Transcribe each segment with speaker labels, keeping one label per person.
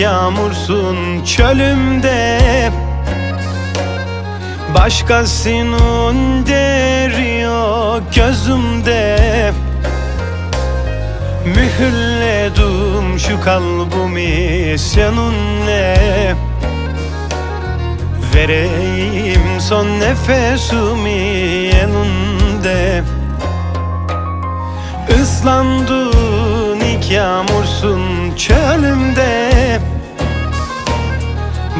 Speaker 1: yağmursun çölümde. Başkasının deri yok gözümde. Mühürledim şu kalbimi seninle. Vereyim son nefesimi elinde. Islandın ilk yağmursun çölümde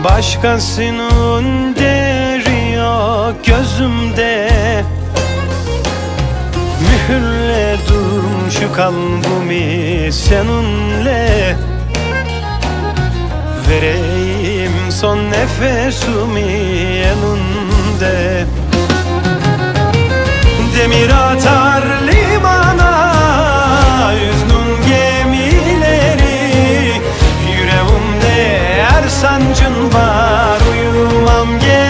Speaker 1: Başkasının deri yok gözümde. Mühürledim şu kalbimi seninle. Vereyim son nefesimi elinde. Demir atar sancın var. Uyumam geceleri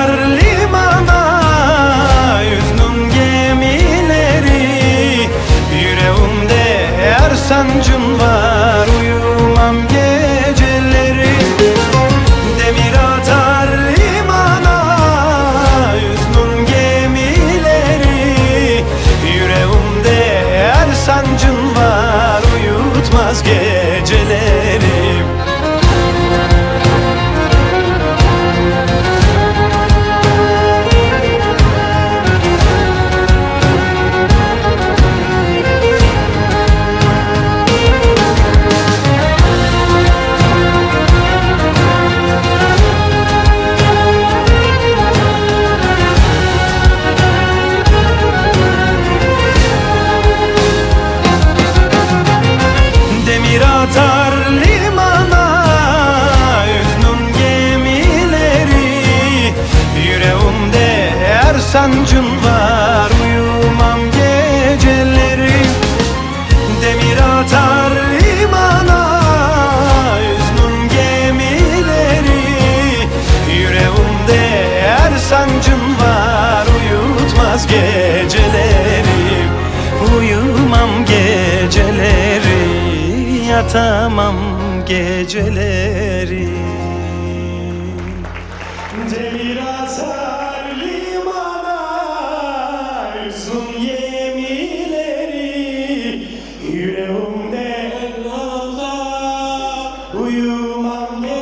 Speaker 1: sancın var Uyumam geceleri. Demir atar limana Yüznün gemileri. Yüreğimde her sancın var Uyutmaz geceleri. Uyumam geceleri Yatamam geceleri. Demir atar Amém.